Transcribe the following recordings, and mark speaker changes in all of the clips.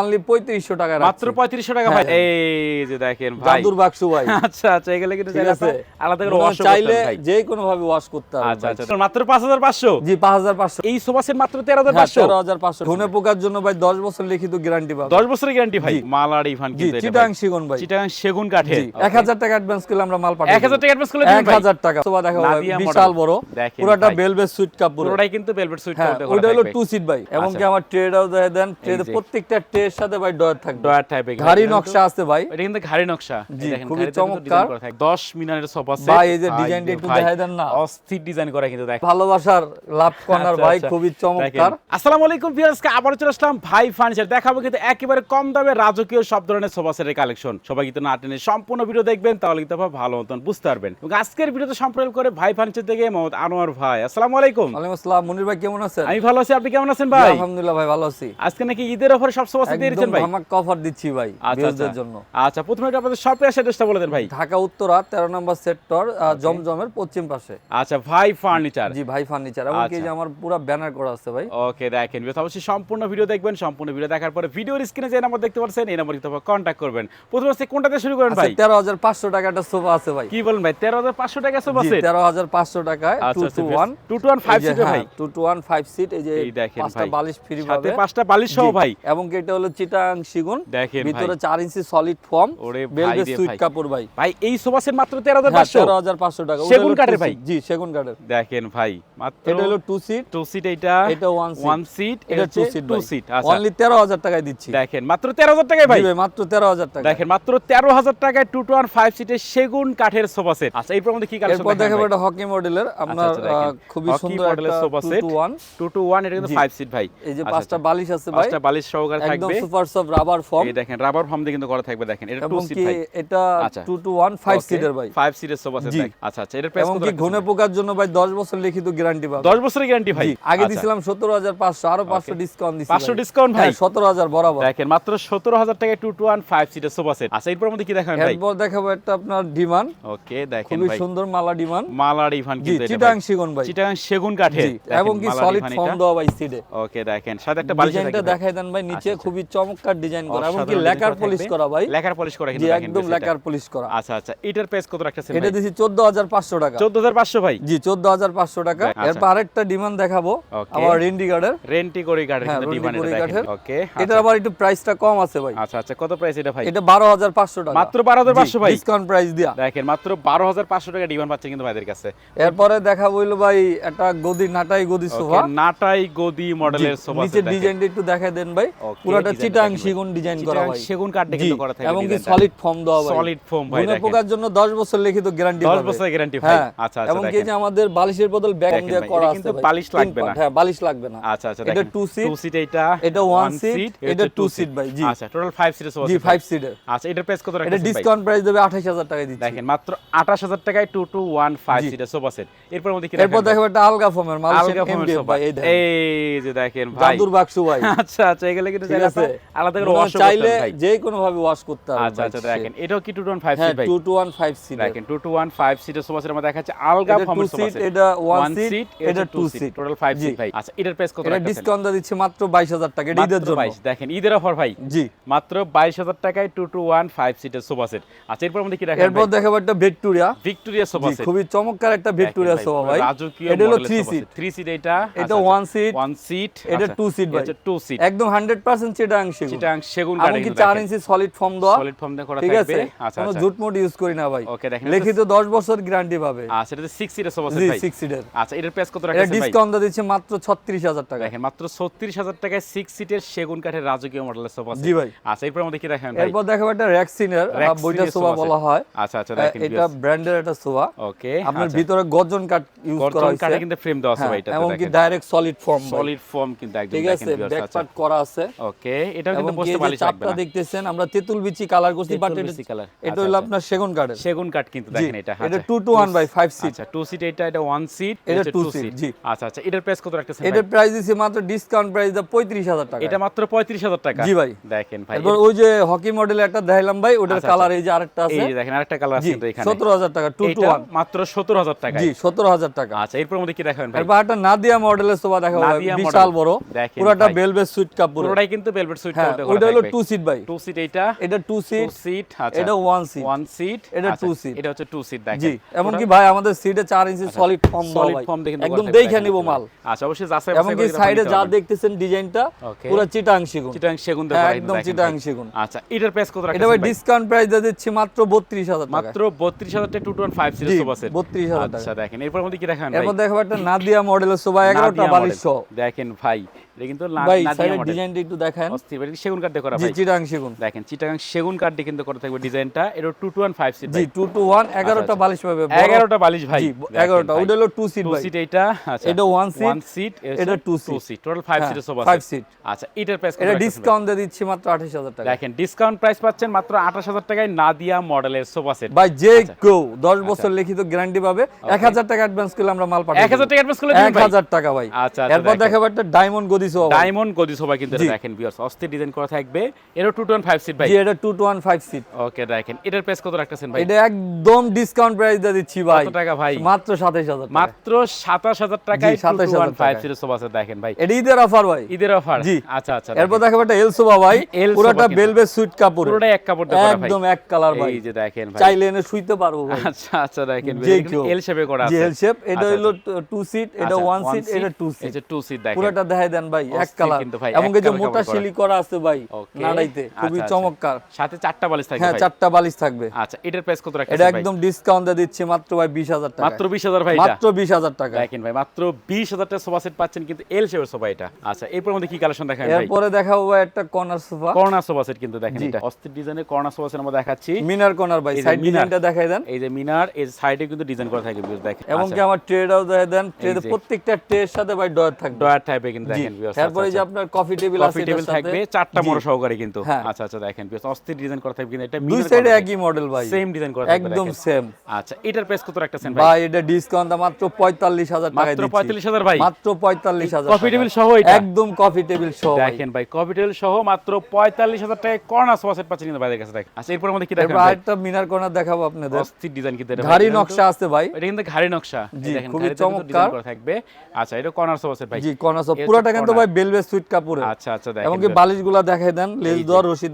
Speaker 1: Only পঁয়ত্রিশশো টাকা
Speaker 2: মাত্র পঁয়ত্রিশশো টাকা ভাই।
Speaker 1: হ্যাঁ।
Speaker 2: এই যে দেখেন ভাই।
Speaker 1: জাদুর বাক্স ভাই।
Speaker 2: আচ্ছা আচ্ছা এগুলো কিন্তু
Speaker 1: ঠিক
Speaker 2: চাইলে
Speaker 1: আছে?
Speaker 2: আপনারা আলাদা করে ওয়াশ
Speaker 1: চাইলে যে কোনো ভাবে ওয়াশ করতে হবে
Speaker 2: আচ্ছা আচ্ছা মাত্র পাঁচ হাজার পাঁচশো?
Speaker 1: জি পাঁচ হাজার পাঁচশো।
Speaker 2: এই সোফা সেট মাত্র তেরো হাজার
Speaker 1: হ্যাঁ,
Speaker 2: পাঁচশো
Speaker 1: তেরো হাজার পাঁচশো। ঘুনে পোকার জন্য ভাই দশ বছর লিখিত গ্যারান্টি পাবে
Speaker 2: দশ বছরের গ্যারান্টি ভাই।
Speaker 1: জি।
Speaker 2: মালার ইভান কিন্তু এটা
Speaker 1: চিটাং
Speaker 2: ভাই।
Speaker 1: ভাই।
Speaker 2: চিটাগাং সেগুন
Speaker 1: টাকা অ্যাডভান্স করলে আমরা মাল পাঠাই
Speaker 2: এক হাজার টাকা অ্যাডভান্স করলে
Speaker 1: এক
Speaker 2: দিবেন ভাই
Speaker 1: হাজার টাকা। সোফা দেখো বিশাল বড়। পুরোটা বেলভেট সুইট কাপড়
Speaker 2: পুরোটাই কিন্তু ভেলভেট সুইট
Speaker 1: ওইটা হলো টু সিট ভাই। এবং কি
Speaker 2: আচ্ছা।
Speaker 1: আমার ট্রেডাও দেয় দেন ট্রেডে। প্রত্যেকটা ট্রের সাথে ভাই ডয়ার থাকবে।
Speaker 2: ডয়ার টাইপের
Speaker 1: ঘাড়ি নকশা আছে ভাই।
Speaker 2: এটা কিন্তু ঘাড়ি নকশা। দেখেন,
Speaker 1: খুবই চমৎকার।
Speaker 2: design করা থাকে। 10 মিনারের সোফা সেট
Speaker 1: ভাই, এই যে ডিজাইনটা একটু দেখাই দেন না।
Speaker 2: অস্থির ডিজাইন করা কিন্তু দেখ
Speaker 1: ভালোবাসার লাভ কর্নার
Speaker 2: আচ্ছা,
Speaker 1: ভাই
Speaker 2: আচ্ছা।
Speaker 1: খুবই চমৎকার।
Speaker 2: আসসালামু আলাইকুম ভিউয়ার্সকে আবার চলে আসলাম ভাই ফার্নিচার দেখাবো কিন্তু একেবারে কম দামে রাজকীয় সব ধরনের সোফা সেটের কালেকশন সবাই কিন্তু না টেনে সম্পূর্ণ ভিডিও দেখবেন তাহলে কিন্তু ভালো মতন বুঝতে পারবেন। এবং আজকের ভিডিওতে সম্পর্ক করে ভাই ফার্নিচার থেকে মোহাম্মদ আনোয়ার ভাই। আসসালামু আলাইকুম।
Speaker 1: ওয়ালাইকুম আসসালাম মনির ভাই কেমন আছেন?
Speaker 2: আমি ভালো আছি আপনি কেমন আছেন ভাই?
Speaker 1: আলহামদুলিল্লাহ ভাই ভালো আছি।
Speaker 2: আজকে নাকি ঈদের অফারে সব সোফা সেট দিয়ে
Speaker 1: একদম
Speaker 2: ভাই?
Speaker 1: ধামাক অফার দিচ্ছি ভাই
Speaker 2: আচ্ছা আচ্ছা।
Speaker 1: ভিউজদের জন্য।
Speaker 2: আচ্ছা প্রথমে একটু আপনাদের শপের অ্যাড্রেসটা বলে দেন ভাই।
Speaker 1: ঢাকা উত্তরা তেরো নম্বর সেক্টর জমজমের পশ্চিম পাশে।
Speaker 2: ভাই ফার্নিচার
Speaker 1: জি ভাই ফার্নিচার এবং কি। যে আমার পুরো ব্যানার করা আছে ভাই।
Speaker 2: ওকে দেখেন বিকজ অবশ্যই সম্পূর্ণ ভিডিও দেখবেন সম্পূর্ণ ভিডিও দেখার পরে ভিডিওর স্ক্রিনে যে নাম্বার দেখতে পাচ্ছেন এই নাম্বার কিন্তু কন্ট্যাক্ট করবেন। প্রথমে হচ্ছে কোনটাতে শুরু করেন ভাই?
Speaker 1: তেরো হাজার পাঁচশো টাকা একটা সোফা আছে ভাই।
Speaker 2: কি বলেন টাকা সোফা সেট
Speaker 1: তেরো হাজার পাঁচশো টাকায় টু
Speaker 2: আচ্ছা
Speaker 1: two one
Speaker 2: two two one five ভাই।
Speaker 1: Two two one five seat এই যে
Speaker 2: দেখেন
Speaker 1: পাঁচটা বালিশ ফ্রি পাবে।
Speaker 2: পাঁচটা বালিশ সহ ভাই।
Speaker 1: এবং এটা হলো চিটাং সিগুন
Speaker 2: দেখেন
Speaker 1: ভিতরে
Speaker 2: ভাই
Speaker 1: চার ইঞ্চি সলিড ফর্ম বেলভেট সুইট কাপড় ভাই।
Speaker 2: ভাই এই সোফা সেট মাত্র তেরো হাজার
Speaker 1: হ্যাঁ টাকা।
Speaker 2: সেগুন কাঠের ভাই?
Speaker 1: জি সেগুন কাঠের।
Speaker 2: দেখেন ভাই মাত্র
Speaker 1: এটা হলো টু সিট
Speaker 2: টু সিট
Speaker 1: এটা seat।
Speaker 2: ওয়ান সিট
Speaker 1: এটা টু সিট
Speaker 2: টু সিট আচ্ছা।
Speaker 1: অনলি তেরো হাজার টাকায় দিচ্ছি।
Speaker 2: দেখেন মাত্র তেরো হাজার টাকায় ভাই।
Speaker 1: মাত্র তেরো হাজার টাকা
Speaker 2: দেখেন মাত্র তেরো হাজার টাকায় টু টু ওয়ান ফাইভ সিটের সেগুন কাঠের সোফা সেট। আচ্ছা এই মধ্যে কি কালেকশন
Speaker 1: এরপর দেখাবো এটা হকি মডেলের। আপনার
Speaker 2: আচ্ছা,
Speaker 1: আহ, খুবই সুন্দর একটা
Speaker 2: sofa
Speaker 1: two
Speaker 2: set।
Speaker 1: Two one
Speaker 2: two two one এটা কিন্তু। ফাইভ সিট ভাই।
Speaker 1: এই যে
Speaker 2: আচ্ছা,
Speaker 1: পাঁচটা
Speaker 2: আচ্ছা।
Speaker 1: বালিশ আছে ভাই।
Speaker 2: পাঁচটা বালিশ সহকারে
Speaker 1: একদম
Speaker 2: থাকবে
Speaker 1: সুপার সফট রাবার ফর্ম
Speaker 2: এই দেখেন রাবার ফার্ম দিয়ে কিন্তু করা থাকবে দেখেন এটা সিট ভাই।
Speaker 1: এটা
Speaker 2: আচ্ছা।
Speaker 1: টু সিটের ভাই।
Speaker 2: সিটের সোফা সেট আচ্ছা আচ্ছা এটার প্রাইস কত
Speaker 1: ঘুনে পোকার জন্য ভাই দশ বছর লিখিত গ্যারান্টি পাবে।
Speaker 2: 10 বছরের গ্যারান্টি ভাই।
Speaker 1: আগে
Speaker 2: আচ্ছা।
Speaker 1: দিছিলাম সতেরো হাজার পাঁচশো আরও পাঁচশো ডিসকাউন্ট দিচ্ছি
Speaker 2: 500 discount ভাই?
Speaker 1: সতেরো হাজার বরাবর।
Speaker 2: দেখেন মাত্র 17000 টাকায় 2 টু 1 5 সিটের সোফা সেট আচ্ছা এরপর মধ্যে কি দেখাবেন ভাই?
Speaker 1: এরপর দেখাবো একটা আপনার ডিমান্ড।
Speaker 2: ওকে দেখেন
Speaker 1: খুবই
Speaker 2: ভাই।
Speaker 1: সুন্দর মালা ডিমান্ড।
Speaker 2: মালার ইভান
Speaker 1: জি
Speaker 2: কিন্তু এটা
Speaker 1: চিটাং। সিগুন ভাই।
Speaker 2: চিটাগাং সেগুন কাঠের
Speaker 1: জি এবং কি সলিড ফর্ম দেওয়া ভাই সিডে
Speaker 2: ওকে দেখেন সাথে একটা বালিশ
Speaker 1: দেখাই দেন ভাই নিচে
Speaker 2: আচ্ছা,
Speaker 1: খুবই চমৎকার ডিজাইন করা এবং কি লেকার পলিশ করা ভাই।
Speaker 2: লেখার পলিশ করা কিন্তু
Speaker 1: একদম লেকার পলিশ করা।
Speaker 2: আচ্ছা আচ্ছা এটার প্রাইস কত রাখতেছেন
Speaker 1: এটা দিছি চোদ্দ হাজার পাঁচশো টাকা।
Speaker 2: 14500 ভাই?
Speaker 1: জি চোদ্দ হাজার পাঁচশো টাকা।
Speaker 2: আচ্ছা।
Speaker 1: এরপর আরেকটা ডিমান্ড দেখাবো. আবার রেন্ডি গার্ডের
Speaker 2: রেন্টি করে
Speaker 1: হ্যাঁ
Speaker 2: কিন্তু ডিমান্ড দেখেন। ওকে
Speaker 1: এটা আবার একটু প্রাইসটা কম আছে ভাই।
Speaker 2: আচ্ছা আচ্ছা কত প্রাইস এটা ভাই?
Speaker 1: এটা বারো হাজার পাঁচশো টাকা।
Speaker 2: মাত্র 12500 ভাই?
Speaker 1: ডিসকাউন্ট প্রাইস দিয়া।
Speaker 2: দেখেন মাত্র 12500 টাকা ডিমান্ড পাচ্ছে কিন্তু ভাইদের কাছে।
Speaker 1: এরপরে দেখা বইলো ভাই একটা গদি নাটাই গদি সোফা।
Speaker 2: নাটাই গদি মডেলের সোফা
Speaker 1: নিচের ডিজাইনটা একটু দেখায় দেন ভাই।
Speaker 2: Okay,
Speaker 1: পুরোটা চিটাং। সিগুন ডিজাইন করা ভাই
Speaker 2: সেগুন কাঠে
Speaker 1: জি
Speaker 2: কিন্তু করা থাকে
Speaker 1: এবং কি সলিড ফর্ম দেওয়া ভাই
Speaker 2: সলিড ফোম ভাই দেখেন।
Speaker 1: পোকার জন্য 10 বছর লিখিত গ্যারান্টি
Speaker 2: 10 বছরের গ্যারান্টি ভাই।
Speaker 1: হ্যাঁ
Speaker 2: আচ্ছা আচ্ছা
Speaker 1: এবং কি যে আমাদের বালিশের বদল ব্যাগ দিয়ে করা আছে
Speaker 2: কিন্তু বালিশ লাগবে না।
Speaker 1: হ্যাঁ বালিশ লাগবে না।
Speaker 2: আচ্ছা আচ্ছা
Speaker 1: এটা
Speaker 2: দেখেন।
Speaker 1: টু সিট
Speaker 2: টু সিট এটা
Speaker 1: এটা one seat, এটা two seat ভাই, জি।
Speaker 2: আচ্ছা টোটাল 5 সিটের
Speaker 1: জি 5 সিটের
Speaker 2: আচ্ছা এটার প্রাইস কত রাখছেন ভাই?
Speaker 1: ডিসকাউন্ট প্রাইস দেবে 28000 টাকায় দিচ্ছি।
Speaker 2: দেখেন মাত্র 28000 টাকায় 2 টু 1 5
Speaker 1: জি।
Speaker 2: সিটের সোফা সেট এরপর মধ্যে কি
Speaker 1: এরপর দেখো একটা আলগা ফর্মের মালয়েশিয়ান
Speaker 2: আলগা ফোমের সোফা
Speaker 1: এই দেখেন।
Speaker 2: যে দেখেন ভাই।
Speaker 1: জাদুর বাক্স ভাই।
Speaker 2: আচ্ছা আচ্ছা এগুলো কিন্তু
Speaker 1: আছে।
Speaker 2: আলাদা করে ওয়াশ
Speaker 1: চাইলে যে কোনো ভাবে ওয়াশ করতে হবে
Speaker 2: আচ্ছা আচ্ছা দেখেন এটাও কি 2 টু 1 5
Speaker 1: হ্যাঁ
Speaker 2: সিট ভাই?
Speaker 1: 2 টু 1 5 সিট
Speaker 2: দেখেন 2 টু 1 5 সিটের সোফা সেট আমরা দেখাচ্ছি আলগা ফর্মের সোফা
Speaker 1: সেট এটা 1
Speaker 2: 1
Speaker 1: সিট
Speaker 2: সিট
Speaker 1: এটা 2 সিট
Speaker 2: টোটাল 5
Speaker 1: জি।
Speaker 2: সিট ভাই। আচ্ছা এটার প্রাইস কত
Speaker 1: এটা ডিসকাউন্ট দিচ্ছি মাত্র 22000 টাকা এটা ঈদের জন্য।
Speaker 2: 22 দেখেন ঈদের অফার ভাই।
Speaker 1: জি।
Speaker 2: মাত্র 22000 টাকায় 2 টু 1 5 সিটের সোফা সেট আচ্ছা এরপর আমাদের কি রাখেন
Speaker 1: এরপর দেখাবো একটা ভিক্টোরিয়া।
Speaker 2: ভিক্টোরিয়া সোফা সেট
Speaker 1: খুবই চমৎকার একটা ভিক্টোরিয়া সোফা ভাই। এটা হলো
Speaker 2: মডেলের
Speaker 1: 3 সিট
Speaker 2: সেট 3 সিট এটা
Speaker 1: এটা 1 সিট
Speaker 2: 1 সিট
Speaker 1: এটা 2 সিট ভাই
Speaker 2: এটা 2 সিট
Speaker 1: একদম 100% চিটাং সেগুন।
Speaker 2: চিটাং সেগুন
Speaker 1: এবং কি 4 ইঞ্চি সলিড ফর্ম দেওয়া?
Speaker 2: সলিড ফর্ম করা থাকবে।
Speaker 1: আছে?
Speaker 2: আচ্ছা
Speaker 1: কোনো
Speaker 2: আচ্ছা।
Speaker 1: জুট মোড ইউজ করি না ভাই।
Speaker 2: ওকে দেখেন
Speaker 1: লিখিত 10 বছর গ্যারান্টি পাবে।
Speaker 2: আচ্ছা এটা 6 সিটের সেট
Speaker 1: জি
Speaker 2: ভাই।
Speaker 1: 6 সিটের
Speaker 2: আচ্ছা এটার প্রাইস কত রাখছেন ভাই?
Speaker 1: ডিসকাউন্ট দিচ্ছে মাত্র 36000 টাকা।
Speaker 2: দেখেন মাত্র 36000 টাকায় 6 সিটের সেগুন কাঠের রাজকীয় মডেলের সোফা
Speaker 1: জি ভাই।
Speaker 2: আচ্ছা এরপর ভাই।
Speaker 1: এরপর দেখাবো একটা র্যাক্সিনের বইটা সোফা বলা হয়।
Speaker 2: আচ্ছা আচ্ছা দেখেন
Speaker 1: এটা ব্র্যান্ডের একটা সোফা
Speaker 2: ওকে
Speaker 1: আপনার ভিতরে গর্জন কাঠ ইউজ করা
Speaker 2: গর্জন
Speaker 1: হয়েছে।
Speaker 2: কাঠে কিন্তু ফ্রেম দেওয়া আছে
Speaker 1: হ্যাঁ,
Speaker 2: ভাই এটা
Speaker 1: direct solid foam
Speaker 2: solid foam কিন্তু একদম
Speaker 1: ঠিক আছে
Speaker 2: আচ্ছা।
Speaker 1: করা আছে।
Speaker 2: ওকে। এটাও
Speaker 1: এবং
Speaker 2: কিন্তু
Speaker 1: এই চাপটা দেখতেছেন আমরা তেঁতুল বিচি কালার করছি বাট
Speaker 2: তেঁতুল
Speaker 1: এটা
Speaker 2: আচ্ছা,
Speaker 1: হলো
Speaker 2: আচ্ছা।
Speaker 1: আপনার সেগুন কাঠের।
Speaker 2: সেগুন কাঠ কিন্তু দেখেন এটা
Speaker 1: এটা
Speaker 2: আচ্ছা।
Speaker 1: 2 টু 1 বাই 5 সিট
Speaker 2: আচ্ছা 2 সিট এটা এটা 1 সিট
Speaker 1: এটা
Speaker 2: এটা 2 সিট
Speaker 1: জি।
Speaker 2: আচ্ছা আচ্ছা এটার প্রাইস কত রাখতেছেন
Speaker 1: এটার প্রাইস দিছি মাত্র ডিসকাউন্ট প্রাইস দা 35000 টাকা
Speaker 2: এটা মাত্র 35000 টাকা।
Speaker 1: জি ভাই।
Speaker 2: দেখেন ভাই
Speaker 1: এরপর ওই যে হকি মডেলের একটা দেখাইলাম ভাই ওটার
Speaker 2: আচ্ছা,
Speaker 1: কালার এই যে আরেকটা
Speaker 2: এই
Speaker 1: আছে
Speaker 2: যে দেখেন আরেকটা কালার আছে এখানে।
Speaker 1: 17000 টাকা 2 টু 1
Speaker 2: মাত্র 17000 টাকা
Speaker 1: জি 17000 টাকা।
Speaker 2: আচ্ছা এরপর মধ্যে কি দেখাবেন ভাই?
Speaker 1: এরপর একটা নাদিয়া মডেলের সোফা দেখাবো বিশাল বড়। পুরোটা। বেলভেট সুইট কাপড়
Speaker 2: পুরোটাই কিন্তু ভেলভেট সুইট
Speaker 1: ওইটা হলো টু সিট ভাই।
Speaker 2: টু সিট এইটা?
Speaker 1: এটা টু
Speaker 2: টু
Speaker 1: সিট
Speaker 2: সিট আচ্ছা।
Speaker 1: এটা ওয়ান সিট
Speaker 2: ওয়ান সিট
Speaker 1: এটা two seat।
Speaker 2: এটা হচ্ছে টু সিট দেখেন।
Speaker 1: জি এমনকি ভাই আমাদের সিটে চার ইঞ্চি সলিড ফর্ম
Speaker 2: সলিড ফর্ম দেখে
Speaker 1: একদম দেখে নিব মাল।
Speaker 2: আচ্ছা অবশ্যই যাচাই
Speaker 1: এমনকি সাইডে যা দেখতেছেন ডিজাইনটা পুরো চিটাং শিগুন
Speaker 2: চিটাং সেগুন
Speaker 1: হ্যাঁ, একদম চিটাং সেগুন।
Speaker 2: আচ্ছা এটার প্রাইস কত রাখছেন
Speaker 1: ভাই
Speaker 2: ভাই?
Speaker 1: ডিসকাউন্ট প্রাইস দিয়ে দিচ্ছি মাত্র বত্রিশ হাজার টাকা।
Speaker 2: মাত্র 32000 টাকা 215 সিরিজ সোফা সেট
Speaker 1: 32,000 টাকা।
Speaker 2: আচ্ছা দেখেন এরপর মধ্যে কি দেখান
Speaker 1: এরপর দেখাবো একটা নাদিয়া মডেলের সোফা এগারোটা
Speaker 2: নাদিয়া
Speaker 1: বালিশ
Speaker 2: model। দেখেন ভাই এটা কিন্তু না-
Speaker 1: ভাই সাইডের ডিজাইনটা একটু দেখেন।
Speaker 2: অস্থির এটা সেগুন কাঠ দিয়ে করা ভাই?
Speaker 1: চিটাং সেগুন।
Speaker 2: দেখেন চিটাগাং সেগুন কাঠ দিয়ে কিন্তু করা থাকবে ডিজাইনটা এটা 215 সিট
Speaker 1: জি টু টু ওয়ান এগারোটা বালিশ পাবে বড়-
Speaker 2: 11টা বালিশ ভাই।
Speaker 1: জি ওটা হলো সিট
Speaker 2: সিট এইটা আচ্ছা।
Speaker 1: এটা
Speaker 2: ওয়ান সিট
Speaker 1: এটা।
Speaker 2: সিট টোটাল 5 সিটের সোফা
Speaker 1: five seat।
Speaker 2: আচ্ছা এটার প্রাইস
Speaker 1: এটা ডিসকাউন্ট দিয়ে দিচ্ছি মাত্র আঠাশ হাজার টাকা।
Speaker 2: দেখেন ডিসকাউন্ট প্রাইস পাচ্ছেন মাত্র 28000 টাকায় নাদিয়া মডেলের সোফা সেট
Speaker 1: ভাই যে
Speaker 2: আচ্ছা।
Speaker 1: কেউ দশ বছর লিখিত গ্যারান্টি পাবে এক হাজার টাকা অ্যাডভান্স করলে আমরা মাল পাঠাই
Speaker 2: 1000 টাকা অ্যাডভান্স করলে দিবেন
Speaker 1: এক
Speaker 2: ভাই
Speaker 1: হাজার টাকা ভাই।
Speaker 2: আচ্ছা, আচ্ছা,
Speaker 1: এরপর দেখাবো একটা ডায়মন্ড গদি
Speaker 2: ডায়মন্ড কিন্তু দেখেন ভিউয়ার্স অস্থির ডিজাইন করা থাকবে। এটা 215 সিট ভাই।
Speaker 1: জি এটা সিট
Speaker 2: ওকে দেখেন। এটার প্রাইস কত রাখতেছেন ভাই?
Speaker 1: এটা একদম ডিসকাউন্ট প্রাইস দিয়ে দিচ্ছি ভাই।
Speaker 2: কত টাকা ভাই?
Speaker 1: মাত্র সাতাইশ হাজার টাকা।
Speaker 2: মাত্র 27000 টাকায়
Speaker 1: জি, 27,000
Speaker 2: 215
Speaker 1: টাকায়।
Speaker 2: সিরিজ সোফা সেট দেখেন ভাই।
Speaker 1: এটা ঈদের অফার ভাই।
Speaker 2: ঈদের অফার
Speaker 1: জি।
Speaker 2: আচ্ছা আচ্ছা
Speaker 1: এরপর দেখাবো একটা এল সোফা ভাই।
Speaker 2: এল
Speaker 1: পুরোটা। বেলভেট সুইট কাপড়
Speaker 2: পুরোটাই এক কাপড় ভাই
Speaker 1: একদম এক কালার ভাই।
Speaker 2: এই যে দেখেন ভাই।
Speaker 1: চাইলে এনে শুইতে পারব ভাই।
Speaker 2: আচ্ছা আচ্ছা দেখেন
Speaker 1: যে
Speaker 2: এল শেপে করা আছে।
Speaker 1: এল শেপ এটা
Speaker 2: আচ্ছা,
Speaker 1: হলো টু সিট এটা
Speaker 2: আচ্ছা,
Speaker 1: ওয়ান সিট এটা টু সিট
Speaker 2: যে টু সিট দেখেন।
Speaker 1: পুরোটা দেখাই দেন ভাই এক কালার। এবং এই যে মোটা শিলি করা আছে ভাই নাড়াইতে খুবই
Speaker 2: আচ্ছা, আচ্ছা।
Speaker 1: চমৎকার।
Speaker 2: সাথে চারটা বালিশ থাকবে
Speaker 1: হ্যাঁ চারটা বালিশ থাকবে।
Speaker 2: আচ্ছা এটার প্রাইস কত রাখছেন
Speaker 1: এটা একদম ডিসকাউন্ট দিয়ে দিচ্ছি মাত্র ভাই বিশ হাজার টাকা
Speaker 2: মাত্র 20000 ভাই
Speaker 1: মাত্র বিশ হাজার টাকা।
Speaker 2: দেখেন ভাই মাত্র 20000 টাকা সোফা সেট পাচ্ছেন কিন্তু এল শেপের সোফা এটা। আচ্ছা এরপর মধ্যে কি কালেকশন দেখান ভাই?
Speaker 1: এরপরে দেখাবো ভাই একটা corner sofa.
Speaker 2: Corner sofa set কিন্তু দেখেন এটা। অস্থির ডিজাইনের কর্নার সোফা সেট আমরা দেখাচ্ছি।
Speaker 1: মিনার কর্নার ভাই সাইড। ডিজাইনটা দেখাই দেন।
Speaker 2: এই যে মিনার এই সাইডে কিন্তু ডিজাইন করা থাকে দেখেন
Speaker 1: এবং
Speaker 2: আচ্ছা,
Speaker 1: কি আমার ট্রেডাও দেখাই দেন। ট্রেডে। প্রত্যেকটা ট্রের সাথে ভাই ডয়ার থাকবে।
Speaker 2: ডয়ার টাইপে কিন্তু দেখেন ভিউয়ার্স
Speaker 1: তারপরে যে আপনার কফি টেবিল আছে
Speaker 2: কফি টেবিল থাকবে চারটা। মোড় সহকারে কিন্তু।
Speaker 1: হ্যাঁ।
Speaker 2: আচ্ছা আচ্ছা দেখেন বেশ অস্থির ডিজাইন করা থাকবে কিন্তু এটা
Speaker 1: দুই সাইডে একই মডেল ভাই।
Speaker 2: সেম ডিজাইন করা
Speaker 1: একদম সেম
Speaker 2: আচ্ছা এটার প্রাইস কত রাখতেছেন ভাই?
Speaker 1: ভাই এটা ডিসকাউন্ট মাত্র পঁয়তাল্লিশ হাজার টাকা
Speaker 2: মাত্র 45000 ভাই?
Speaker 1: মাত্র পঁয়তাল্লিশ হাজার
Speaker 2: কফি টেবিল সহ এটা?
Speaker 1: একদম কফি টেবিল সহ
Speaker 2: দেখেন ভাই কফি টেবিল সহ মাত্র 45000 টাকায় কর্নার সোফা সেট পাচ্ছেন কিন্তু বাইরের কাছে দেখেন। আচ্ছা এরপর মধ্যে কি দেখেন
Speaker 1: এরপর আরেকটা মিনার কর্নার দেখাবো আপনাদের।
Speaker 2: অস্থির ডিজাইন কিন্তু এটা
Speaker 1: ঘাড়ি নকশা আছে ভাই।
Speaker 2: এটা কিন্তু ঘাড়ি নকশা। দেখেন
Speaker 1: খুবই চমৎকার।
Speaker 2: ডিজাইন করা থাকবে। আচ্ছা এটা কর্নার সোফা সেট ভাই।
Speaker 1: জি কর্নার
Speaker 2: এর
Speaker 1: পুরোটা কিন্তু
Speaker 2: corner।
Speaker 1: ভাই বেলভেট সুইট কাপড়ের।
Speaker 2: আচ্ছা আচ্ছা দেখেন
Speaker 1: এবং কি বালিশগুলা দেখাই দেন লেজ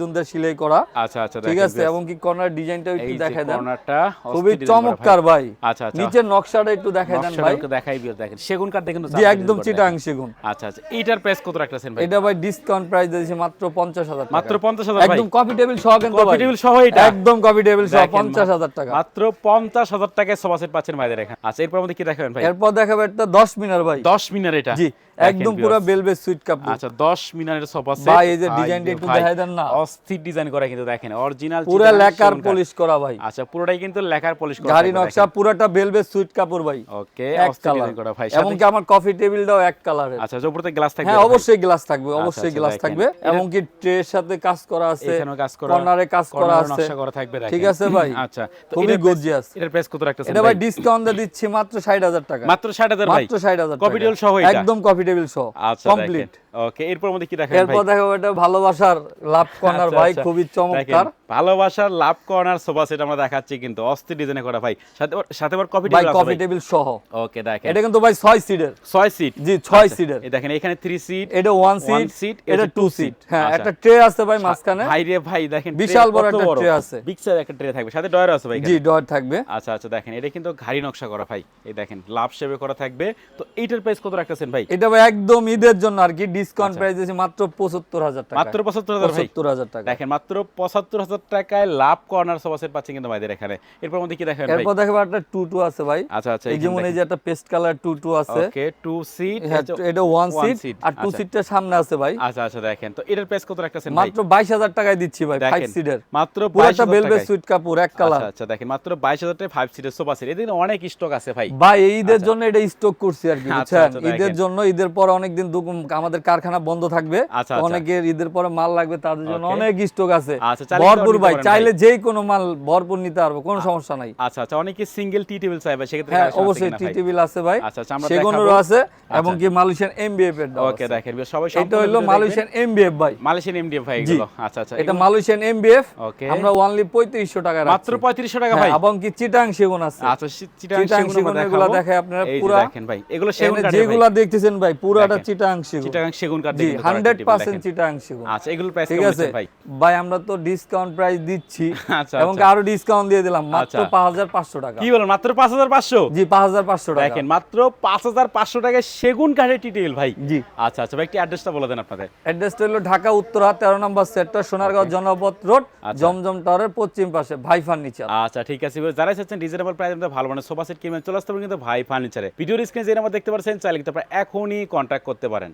Speaker 1: দুনদের সেলাই করা।
Speaker 2: আচ্ছা আচ্ছা
Speaker 1: ঠিক আছে এবং কি কর্নার ডিজাইনটা একটু দেখাই দেন।
Speaker 2: কর্নারটা
Speaker 1: খুবই চমৎকার ভাই।
Speaker 2: আচ্ছা আচ্ছা।
Speaker 1: নিচের নকশাটা একটু দেখাই দেন ভাই।
Speaker 2: নকশাটা দেখাই দেখেন। সেগুন কাঠ দেখেন তো
Speaker 1: একদম চিটাং সেগুন।
Speaker 2: আচ্ছা আচ্ছা। এইটার প্রাইস কত রাখতেছেন ভাই?
Speaker 1: এটা ভাই ডিসকাউন্ট প্রাইস দিয়েছি মাত্র পঞ্চাশ হাজার
Speaker 2: মাত্র
Speaker 1: টাকা
Speaker 2: 50000 ভাই।
Speaker 1: একদম কফি টেবিল সহ কিন্তু
Speaker 2: কফি টেবিল সহ এটা।
Speaker 1: একদম কফি টেবিল সহ
Speaker 2: দেখেন,
Speaker 1: পঞ্চাশ হাজার টাকা।
Speaker 2: মাত্র 50000 টাকায় সোফা সেট পাচ্ছেন ভাইদের এখানে। আচ্ছা এরপর মধ্যে কি দেখাবেন ভাই?
Speaker 1: এরপর দেখাবো একটা দশ মিনার ভাই।
Speaker 2: 10 মিনার এটা।
Speaker 1: জি একদম। পুরো বেলভেট সুইট কাপড়
Speaker 2: আচ্ছা 10 মিনারের সোফা সেট
Speaker 1: ভাই, এই যে ডিজাইনটা একটু দেখাই দেন না।
Speaker 2: অস্থির ডিজাইন করা কিন্তু দেখেন অরিজিনাল
Speaker 1: পুরো লেকার পলিশ করা ভাই।
Speaker 2: আচ্ছা পুরোটাই কিন্তু লেকার পলিশ করা
Speaker 1: গাড়ি নকশা পুরোটা বেলভেট সুইট কাপড় ভাই।
Speaker 2: ওকে অস্থির ডিজাইন করা ভাই
Speaker 1: এবং কি আমার কফি টেবিলটাও এক কালারের
Speaker 2: আচ্ছা উপরে গ্লাস থাকবে
Speaker 1: হ্যাঁ অবশ্যই গ্লাস থাকবে অবশ্যই
Speaker 2: আচ্ছা,
Speaker 1: গ্লাস থাকবে। এবং কি ট্রের সাথে কাজ করা আছে
Speaker 2: এখানেও কাজ করা
Speaker 1: কর্নারে কাজ করা আছে।
Speaker 2: নকশা করা থাকবে দেখেন।
Speaker 1: ঠিক আছে ভাই।
Speaker 2: আচ্ছা
Speaker 1: খুবই গর্জিয়াস
Speaker 2: এটার প্রাইস কত রাখতেছেন
Speaker 1: এটা ভাই ডিসকাউন্ট দিচ্ছি মাত্র ষাট হাজার টাকা।
Speaker 2: মাত্র 60000 ভাই।
Speaker 1: মাত্র ষাট হাজার
Speaker 2: কফি টেবিল সহ
Speaker 1: একদম কফি টেবিল সহ।
Speaker 2: আচ্ছা
Speaker 1: কমপ্লিট
Speaker 2: ওকে এরপর মধ্যে কি ভাই
Speaker 1: এরপর দেখো এটা ভালোবাসার লাভ কর্নার
Speaker 2: আচ্ছা,
Speaker 1: ভাই
Speaker 2: আচ্ছা।
Speaker 1: খুবই চমৎকার।
Speaker 2: ভালোবাসার লাভ কর্নার সোফা সেট আমরা দেখাচ্ছি কিন্তু অস্থির ডিজাইনে করা ভাই। সাথে সাথে আবার কফি টেবিল
Speaker 1: কফি টেবিল সহ।
Speaker 2: ওকে দেখেন।
Speaker 1: এটা কিন্তু ভাই ছয় সিটের
Speaker 2: 6 সিট
Speaker 1: জি ছয় সিটের
Speaker 2: এই দেখেন এখানে 3 সিট
Speaker 1: এটা ওয়ান
Speaker 2: One
Speaker 1: সিট
Speaker 2: seat,
Speaker 1: এটা
Speaker 2: এটা
Speaker 1: টু
Speaker 2: two
Speaker 1: সিট হ্যাঁ
Speaker 2: আচ্ছা।
Speaker 1: একটা ট্রে আছে ভাই মাঝখানে।
Speaker 2: ভাই রে ভাই দেখেন
Speaker 1: বিশাল বড় একটা tray আছে।
Speaker 2: বিগ সাইজ একটা ট্রে থাকবে। সাথে ডয়ার আছে ভাই
Speaker 1: জি ডট থাকবে।
Speaker 2: আচ্ছা আচ্ছা দেখেন এটা কিন্তু ঘাড়ি নকশা করা ভাই। এই দেখেন লাভ শেপে করা থাকবে। তো এইটার প্রাইস কত রাখতেছেন ভাই?
Speaker 1: এটা ভাই একদম ঈদের জন্য আর কি ডিসকাউন্ট প্রাইস দিয়েছি মাত্র পঁচাত্তর হাজার টাকা
Speaker 2: আচ্ছা। মাত্র 75000 ভাই।
Speaker 1: পঁচাত্তর হাজার টাকা
Speaker 2: দেখেন মাত্র 75000 টাকায় লাভ কর্নার সোফা সেট পাচ্ছেন কিন্তু ভাইদের এখানে। এরপর মধ্যে কি দেখেন ভাই?
Speaker 1: এরপর একটা টু টু আছে ভাই।
Speaker 2: আচ্ছা আচ্ছা
Speaker 1: এই যেমন এই যে একটা পেস্ট কালার টু টু আছে।
Speaker 2: ওকে সিট
Speaker 1: হ্যাঁ, এটা সিট আর টু
Speaker 2: আচ্ছা।
Speaker 1: সামনে আছে ভাই।
Speaker 2: আচ্ছা আচ্ছা দেখেন। তো এটার প্রাইস কত রাখতেছেন ভাই?
Speaker 1: মাত্র টাকায় দিচ্ছি ভাই ফাইভ
Speaker 2: দেখেন
Speaker 1: সিটের
Speaker 2: মাত্র
Speaker 1: পুরো একটা
Speaker 2: 22000
Speaker 1: বেলভেট সুইট কাপড় এক কালার
Speaker 2: আচ্ছা আচ্ছা দেখেন মাত্র 22000 টাকায় 5 সিটের সোফা সেট এদিকে অনেক স্টক আছে ভাই।
Speaker 1: ভাই ঈদের জন্য এটা স্টক করছি আর কি
Speaker 2: আচ্ছা,
Speaker 1: বুঝছেন?
Speaker 2: আচ্ছা,
Speaker 1: ঈদের। জন্য ঈদের পরে অনেকের দোকান- আমাদের কারখানা বন্ধ থাকবে
Speaker 2: আচ্ছা, আচ্ছা।
Speaker 1: অনেকের ঈদের পরে মাল লাগবে তাদের জন্য অনেক স্টক আছে।
Speaker 2: আচ্ছা,
Speaker 1: ভরপুর ভাই চাইলে যেই কোনো মাল ভরপুর নিতে পারব কোনো সমস্যা নাই।
Speaker 2: আচ্ছা আচ্ছা অনেকে সিঙ্গেল টি টেবিল চাইবে সেক্ষেত্রে
Speaker 1: হ্যাঁ অবশ্যই টি টেবিল আছে ভাই। সেগুলোরও আছে এবং। কি মালয়েশিয়ান এমবিএফ এর
Speaker 2: ওকে। দেখেন সবাই
Speaker 1: এটা হলো মালয়েশিয়ান এমবিএফ ভাই।
Speaker 2: মালয়েশিয়ান এমডিএফ ভাই এগুলো। আচ্ছা আচ্ছা
Speaker 1: এটা মালয়েশিয়ান এমবিএফ
Speaker 2: ওকে।
Speaker 1: আমরা অনলি পঁয়ত্রিশশো টাকা
Speaker 2: মাত্র 3500 টাকা ভাই।
Speaker 1: এবং কি চিটাং সেগুন আছে।
Speaker 2: আচ্ছা চিটাং সেগুন
Speaker 1: এগুলা। দেখায় আপনারা পুরা-
Speaker 2: দেখেন ভাই এগুলো সেগুন।
Speaker 1: যেগুলা দেখতেছেন ভাই পুরাটা। চিটাং সেগুন।
Speaker 2: চিটাং সেগুন কাঠ দিয়ে।
Speaker 1: চিটাং সেগুন।
Speaker 2: আচ্ছা এগুলো প্রাইস
Speaker 1: ঠিক আছে?
Speaker 2: ভাই?
Speaker 1: ভাই আমরা তো ডিসকাউন্ট প্রাইস দিচ্ছি।
Speaker 2: আচ্ছা,
Speaker 1: এবং
Speaker 2: আচ্ছা।
Speaker 1: আরও ডিসকাউন্ট দিয়ে দিলাম। মাত্র
Speaker 2: আচ্ছা।
Speaker 1: পাঁচ হাজার পাঁচশো টাকা।
Speaker 2: কি বলেন মাত্র পাঁচ হাজার পাঁচশো?
Speaker 1: জি পাঁচ হাজার পাঁচশো টাকা।
Speaker 2: দেখেন মাত্র পাঁচ হাজার পাঁচশো টাকায় সেগুন কাঠের টি টেবিল ভাই।
Speaker 1: জি।
Speaker 2: আচ্ছা আচ্ছা ভাই একটি অ্যাড্রেসটা বলে দেন আপনাদের।
Speaker 1: অ্যাড্রেসটা হলো ঢাকা উত্তরা তেরো নম্বর সেক্টর সোনারগাঁও জনপথ রোড
Speaker 2: আচ্ছা।
Speaker 1: জমজম টাওয়ারের পশ্চিম পাশে ভাই ফার্নিচার
Speaker 2: আচ্ছা ঠিক আছে যারা চাচ্ছেন রিজনেবল প্রাইস মধ্যে ভালো মানে সোফা সেট কিনবেন চলে আসতে পারেন কিন্তু ভাই ফার্নিচারে ভিডিও স্ক্রিনে যে নাম্বার দেখতে পাচ্ছেন চাইলে কিন্তু আপনারা এখনই কন্ট্যাক্ট করতে পারেন।